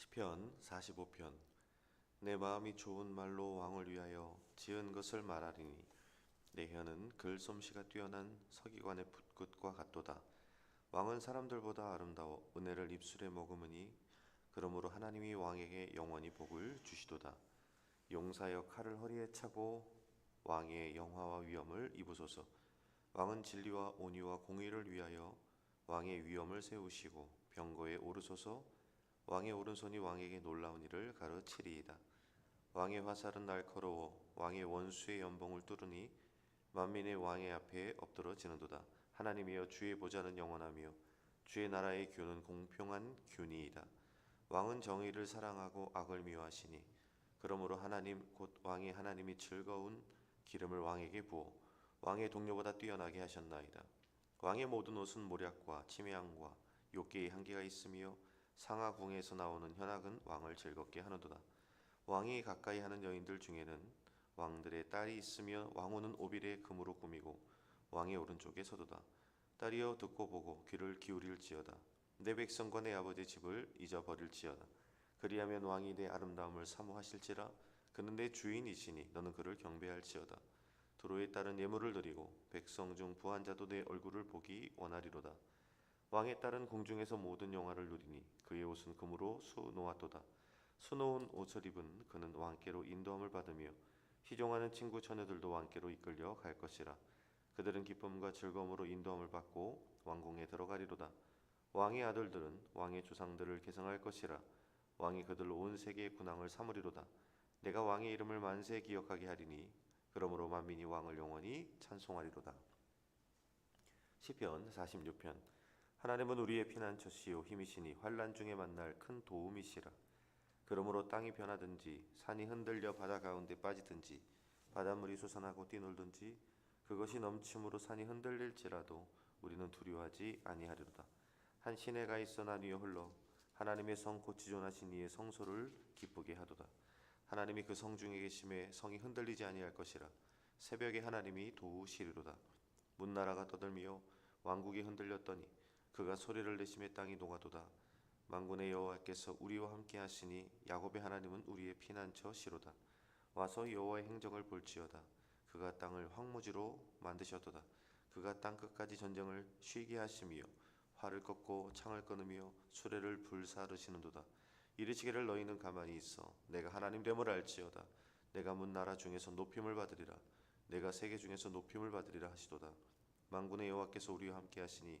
시편 45편. 내 마음이 좋은 말로 왕을 위하여 지은 것을 말하리니 내 혀는 글솜씨가 뛰어난 서기관의 붓끝과 같도다. 왕은 사람들보다 아름다워 은혜를 입술에 머금으니 그러므로 하나님이 왕에게 영원히 복을 주시도다. 용사여 칼을 허리에 차고 왕의 영화와 위엄을 입으소서. 왕은 진리와 온유와 공의를 위하여 왕의 위엄을 세우시고 병거에 오르소서 왕의 오른손이 왕에게 놀라운 일을 가르치리이다. 왕의 화살은 날카로워 왕의 원수의 연봉을 뚫으니 만민의 왕의 앞에 엎드러지는도다. 하나님이여 주의 보좌는 영원하며 주의 나라의 규는 공평한 규니이다. 왕은 정의를 사랑하고 악을 미워하시니 그러므로 하나님 곧 왕의 하나님이 즐거운 기름을 왕에게 부어 왕의 동료보다 뛰어나게 하셨나이다. 왕의 모든 옷은 모략과 침향과 욕계의 한계가 있으며 상하궁에서 나오는 현악은 왕을 즐겁게 하는도다. 왕이 가까이 하는 여인들 중에는 왕들의 딸이 있으며 왕후는 오빌의 금으로 꾸미고 왕의 오른쪽에 서도다. 딸이여 듣고 보고 귀를 기울일지어다. 내 백성과 내 아버지 집을 잊어버릴지어다. 그리하면 왕이 내 아름다움을 사모하실지라 그는 내 주인이시니 너는 그를 경배할지어다. 두로에 따른 예물을 드리고 백성 중 부한 자도 내 얼굴을 보기 원하리로다. 왕의 딸은 공중에서 모든 영화를 누리니 그의 옷은 금으로 수놓았도다. 수놓은 옷을 입은 그는 왕께로 인도함을 받으며 희종하는 친구 처녀들도 왕께로 이끌려 갈 것이라. 그들은 기쁨과 즐거움으로 인도함을 받고 왕궁에 들어가리로다. 왕의 아들들은 왕의 조상들을 계승할 것이라. 왕이 그들로 온 세계의 군왕을 삼으리로다. 내가 왕의 이름을 만세 기억하게 하리니 그러므로 만민이 왕을 영원히 찬송하리로다. 시편 46편 하나님은 우리의 피난처시요 힘이시니 환난 중에 만날 큰 도움이시라. 그러므로 땅이 변하든지 산이 흔들려 바다 가운데 빠지든지 바닷물이 솟아나고 뛰놀든지 그것이 넘침으로 산이 흔들릴지라도 우리는 두려워하지 아니하리로다. 한 시내가 있어 나뉘어 흘러 하나님의 성곧 지존하신 이의 성소를 기쁘게 하도다. 하나님이 그 성 중에 계심에 성이 흔들리지 아니할 것이라. 새벽에 하나님이 도우시리로다. 문나라가 떠들며 왕국이 흔들렸더니 그가 소리를 내심에 땅이 녹아도다. 만군의 여호와께서 우리와 함께 하시니 야곱의 하나님은 우리의 피난처 시로다. 와서 여호와의 행적을 볼지어다. 그가 땅을 황무지로 만드셨도다. 그가 땅 끝까지 전쟁을 쉬게 하시며 활을 꺾고 창을 끊으며 수레를 불사르시는도다. 이르시기를 너희는 가만히 있어 내가 하나님 됨을 알지어다. 내가 문 나라 중에서 높임을 받으리라. 내가 세계 중에서 높임을 받으리라 하시도다. 만군의 여호와께서 우리와 함께 하시니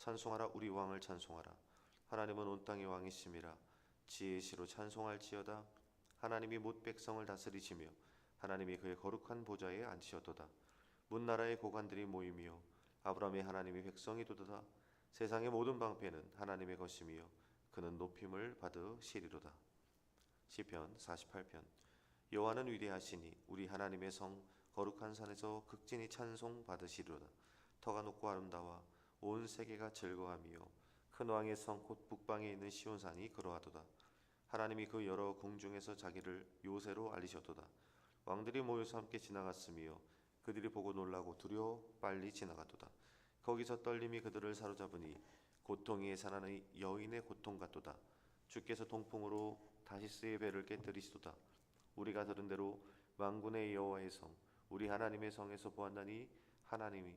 찬송하라 우리 왕을 찬송하라. 하나님은 온 땅의 왕이심이라. 지혜의 시로 찬송할지어다. 하나님이 못 백성을 다스리시며 하나님이 그의 거룩한 보좌에 앉으셨도다. 문 나라의 고관들이 모이며 아브라함의 하나님이 백성이 도도다. 세상의 모든 방패는 하나님의 것이며 그는 높임을 받으시리로다. 시편 48편. 여호와는 위대하시니 우리 하나님의 성 거룩한 산에서 극진히 찬송 받으시리로다. 터가 높고 아름다워 온 세계가 즐거하며 큰 왕의 성 곧 북방에 있는 시온산이 그러하도다. 하나님이 그 여러 궁중에서 자기를 요새로 알리셨도다. 왕들이 모여서 함께 지나갔으며 그들이 보고 놀라고 두려워 빨리 지나가도다. 거기서 떨림이 그들을 사로잡으니 고통이 예산하는 여인의 고통 같도다. 주께서 동풍으로 다시스의 배를 깨뜨리시도다. 우리가 들은 대로 만군의 여호와의 성 우리 하나님의 성에서 보았나니 하나님이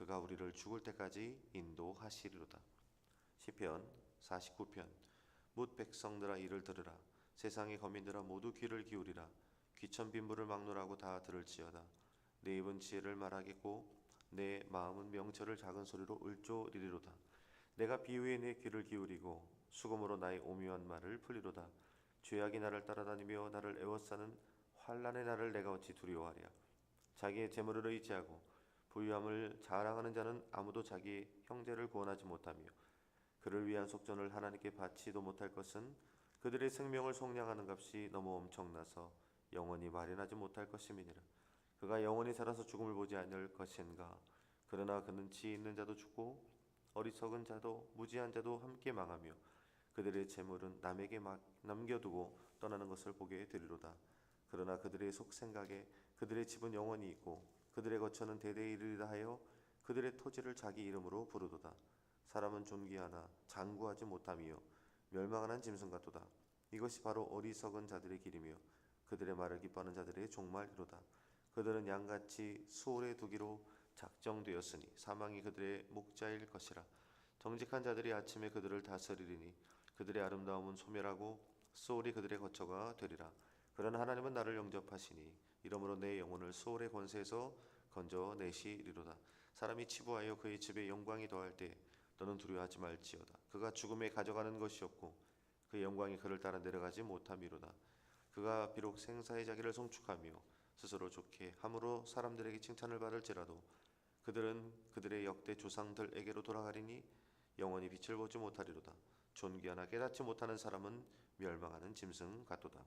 그가 우리를 죽을 때까지 인도하시리로다. 시편 49편. 뭇 백성들아 이를 들으라. 세상의 거민들아 모두 귀를 기울이라. 귀천 빈부를 막론하고 다 들을지어다. 내 입은 지혜를 말하겠고 내 마음은 명철을 작은 소리로 을조리리로다. 내가 비유에 내 귀를 기울이고 수금으로 나의 오묘한 말을 풀리로다. 죄악이 나를 따라다니며 나를 애워싸는 환란의 날을 내가 어찌 두려워하랴. 자기의 재물을 의지하고 부유함을 자랑하는 자는 아무도 자기 형제를 구원하지 못하며 그를 위한 속전을 하나님께 바치도 못할 것은 그들의 생명을 속량하는 값이 너무 엄청나서 영원히 마련하지 못할 것임이니라. 그가 영원히 살아서 죽음을 보지 않을 것인가? 그러나 그는 지혜 있는 자도 죽고 어리석은 자도 무지한 자도 함께 망하며 그들의 재물은 남에게 막 남겨두고 떠나는 것을 보게 되리로다. 그러나 그들의 속 생각에 그들의 집은 영원히 있고 그들의 거처는 대대에 이르리라 하여 그들의 토지를 자기 이름으로 부르도다. 사람은 존귀하나 장구하지 못하며 멸망하는 짐승 같도다. 이것이 바로 어리석은 자들의 길이며 그들의 말을 기뻐하는 자들의 종말이로다. 그들은 양같이 수월에 두기로 작정되었으니 사망이 그들의 목자일 것이라. 정직한 자들이 아침에 그들을 다스리리니 그들의 아름다움은 소멸하고 소울이 그들의 거처가 되리라. 그러나 하나님은 나를 영접하시니 이러므로 내 영혼을 소울의 권세에서 건져내시리로다. 사람이 치부하여 그의 집에 영광이 더할 때 너는 두려워하지 말지어다. 그가 죽음에 가져가는 것이 없고 그의 영광이 그를 따라 내려가지 못함이로다. 그가 비록 생사의 자기를 송축하며 스스로 좋게 함으로 사람들에게 칭찬을 받을지라도 그들은 그들의 역대 조상들에게로 돌아가리니 영원히 빛을 보지 못하리로다. 존귀하나 깨닫지 못하는 사람은 멸망하는 짐승 같도다